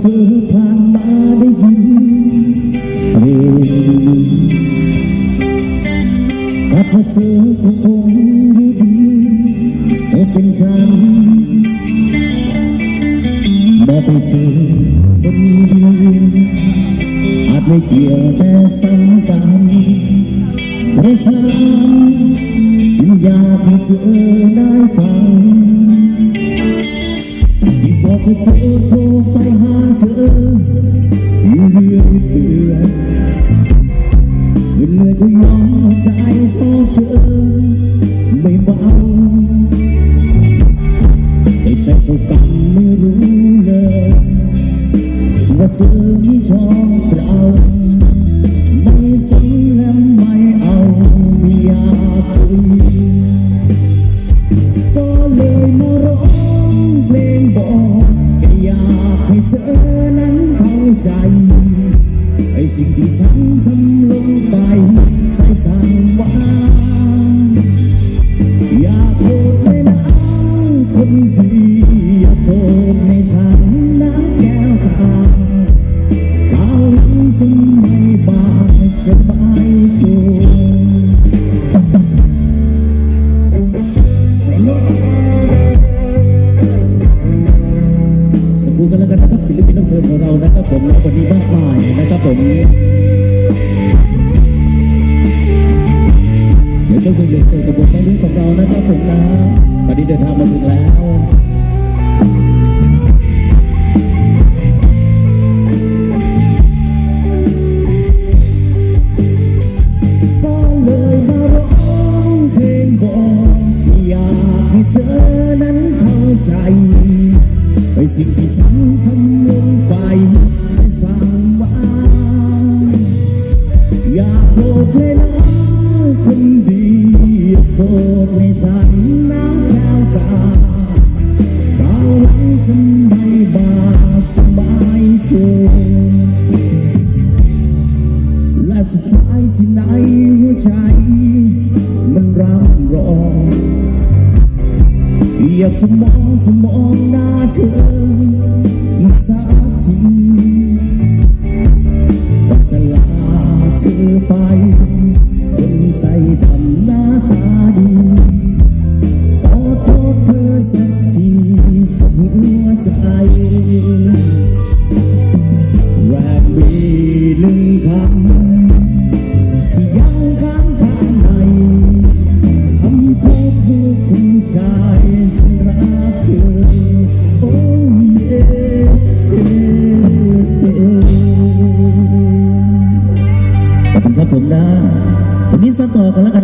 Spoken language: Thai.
เธอผ่านมาได้ยินเพลงนี้กลับมาเจอคงคงรู้ดีว่าเป็นฉันบอกไปเจอคนเดียวอาจไม่เกี่ยวแต่สังกันเพราะฉันอยากให้เธอได้ฟังที่พอจะเจอ จเจ้ามไม่รู้เลย ว่าเธอไม่ชอบเราไม่สนและไม่เอาไม่อยากคุยก็เลยมาร้องเพลงบอกแค่อยากให้เธอนั้นเข้าใจไอ้สิ่งที่ฉันทำลงไปใช้สั่งวางอย่าโทษเลยนะคนดี สบายชัวสกูกันแล้วกันนะครับศิลปินรับเชิญของเรานะครับผมและวันนี้มากมายนะครับผมเดี๋ยวช่วงเด็กๆเจอกับบทเพลงของเรานะครับผมนะวันนี้เดินทางมาถึงแล้ว อนั้นเข้าใจไอ้สิ่งที่ฉันทำลงไปใช้สร้างวาอย่าโกรธเลยนะคนดีอย่าโทษในฉันนะแก้วตาเราหลังฉันไม่บาสบายเธอและสุดท้ายที่ไหน อยากจะมองจะมองหน้าเธออีกสักทีก่อนจะลาเธอไปคนใจดำหน้าตาดีขอโทษเธอสักทีสักหัวใจแรบมีหนึ่งคำที่ยังค้างคาในคำพูดลูกผู้ชาย